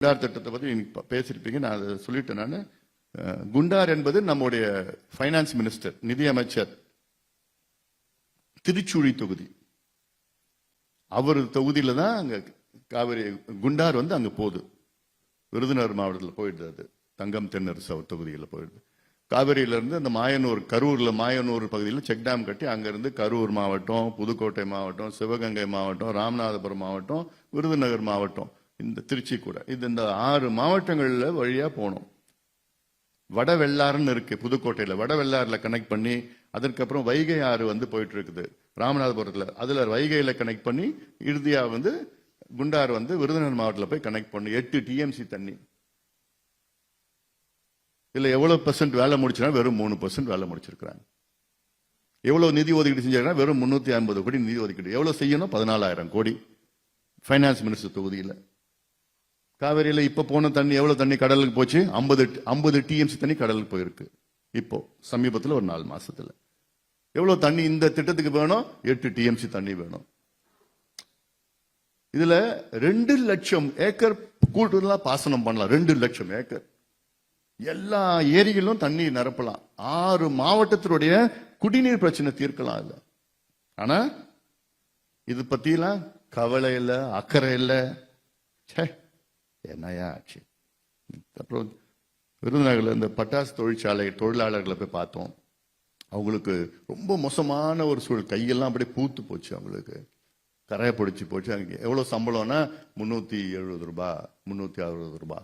குண்டார் திட்டத்தை பத்தி நீங்கள் பேசியிருப்பீங்க நான் அதை சொல்லிட்டேன் நான். குண்டார் என்பது நம்முடைய ஃபைனான்ஸ் மினிஸ்டர் நிதி அமைச்சர் திருச்சுழி தொகுதி. அவர் தொகுதியில தான் அங்க காவிரி குண்டார் வந்து அங்க போகுது. விருதுநகர் மாவட்டத்தில் போயிடுது அது. தங்கம் தென்னரசு அவர் தொகுதியில் போயிடுது. காவிரியிலேருந்து அந்த மாயனூர் கரூரில் மாயனூர் பகுதியில் செக் டேம் கட்டி அங்கேருந்து கரூர் மாவட்டம் புதுக்கோட்டை மாவட்டம் சிவகங்கை மாவட்டம் ராமநாதபுரம் மாவட்டம் விருதுநகர் மாவட்டம். இந்த திருச்சி கூட இது இந்த ஆறு மாவட்டங்களில் வழியாக போனோம். வட வெள்ளாறுன்னு இருக்கு புதுக்கோட்டையில. வட கனெக்ட் பண்ணி அதற்கப்புறம் வைகை ஆறு வந்து போயிட்டு இருக்குது ராமநாதபுரத்தில். அதில் வைகையில் கனெக்ட் பண்ணி இறுதியாக வந்து குண்டார் வந்து விருதுநகர் மாவட்டத்தில் போய் கனெக்ட் பண்ணி எட்டு டிஎம்சி தண்ணி. இதில் எவ்வளோ பர்சன்ட் வேலை முடிச்சுனா வெறும் மூணு பர்சன்ட் வேலை முடிச்சிருக்கிறாங்க. எவ்வளோ நிதி ஒதுக்கீடு செஞ்சாங்கன்னா வெறும் முந்நூற்றி ஐம்பது கோடி நிதி ஒதுக்கீடு. எவ்வளோ செய்யணும்? பதினாலாயிரம் கோடி. ஃபைனான்ஸ் மினிஸ்டர் தொகுதியில். காவேரியில் இப்போ போன தண்ணி எவ்வளோ தண்ணி கடலுக்கு போச்சு? ஐம்பது ஐம்பது டிஎம்சி தண்ணி கடலுக்கு போயிருக்கு. இப்போ சமீபத்தில் ஒரு நாலு மாசத்துல. எவ்வளோ தண்ணி இந்த திட்டத்துக்கு வேணும்? எட்டு டிஎம்சி தண்ணி வேணும். இதுல ரெண்டு லட்சம் ஏக்கர் கூட்டுலாம் பாசனம் பண்ணலாம். ரெண்டு லட்சம் ஏக்கர். எல்லா ஏரியிலும் தண்ணி நிரப்பலாம். ஆறு மாவட்டத்தினுடைய குடிநீர் பிரச்சனை தீர்க்கலாம் இல்ல. ஆனா இது பத்திலாம் கவலை இல்லை அக்கறை இல்லை. ச்சே. என்னையா ஆச்சு? அப்புறம் விருதுநகரில் இந்த பட்டாசு தொழிற்சாலை தொழிலாளர்களை போய் பார்த்தோம். அவங்களுக்கு ரொம்ப மோசமான ஒரு சூழல். கையெல்லாம் அப்படியே பூத்து போச்சு அவங்களுக்கு. கரையை பிடிச்சி போச்சு. அங்கே எவ்வளோ சம்பளம்னா முந்நூற்றி எழுபது ரூபாய் முந்நூற்றி அறுபது ரூபா.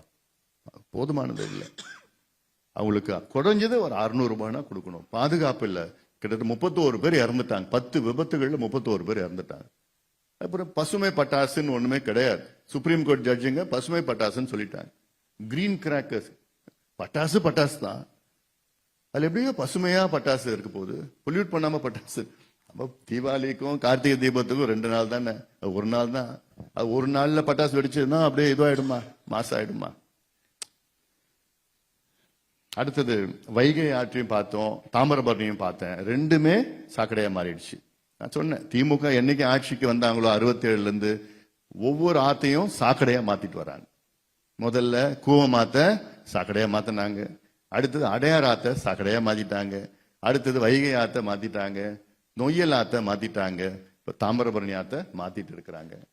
போதுமானது இல்லை. அவங்களுக்கு குறைஞ்சது ஒரு அறுநூறுபானா கொடுக்கணும். பாதுகாப்பு இல்லை. கிட்டத்தட்ட முப்பத்தோரு பேர் இறந்துட்டாங்க. பத்து விபத்துகளில் முப்பத்தோரு பேர் இறந்துட்டாங்க. அப்புறம் பசுமை பட்டாசுன்னு ஒன்றுமே கிடையாது. சுப்ரீம் கோர்ட் ஜட்ஜுங்க பசுமை பட்டாசுன்னு சொல்லிட்டாங்க கிரீன் கிராக்கர்ஸ் பட்டாசு பட்டாசு தான். அதில் எப்படியோ பசுமையா பட்டாசு இருக்க போகுது. பொல்யூட் பண்ணாம பட்டாசு. தீபாவளிக்கும் கார்த்திகை தீபத்துக்கும் ரெண்டு நாள் தானே? ஒரு நாள் தான். அது ஒரு நாள்ல பட்டாசு வெடிச்சதுன்னா அப்படியே இதுவாயிடுமா? மாசம் ஆயிடுமா அடுத்தது வைகை ஆற்றையும் பார்த்தோம். தாமிரபரணியும் பார்த்தேன். ரெண்டுமே சாக்கடையா மாறிடுச்சு. நான் சொன்னேன் திமுக என்னைக்கு ஆட்சிக்கு வந்தாங்களோ அறுபத்தேழுல இருந்து ஒவ்வொரு ஆத்தையும் சாக்கடையா மாத்திட்டு வராங்க. முதல்ல கூவமாத்த சாக்கடையா மாத்தினாங்க. அடுத்தது அடையார் ஆத்த சாக்கடையா மாத்திட்டாங்க. அடுத்தது வைகை ஆத்த மாத்திட்டாங்க. நொய்யல் ஆத்த மாத்திட்டாங்க. இப்ப தாமிரபரணி ஆத்த மாத்திட்டு இருக்கிறாங்க.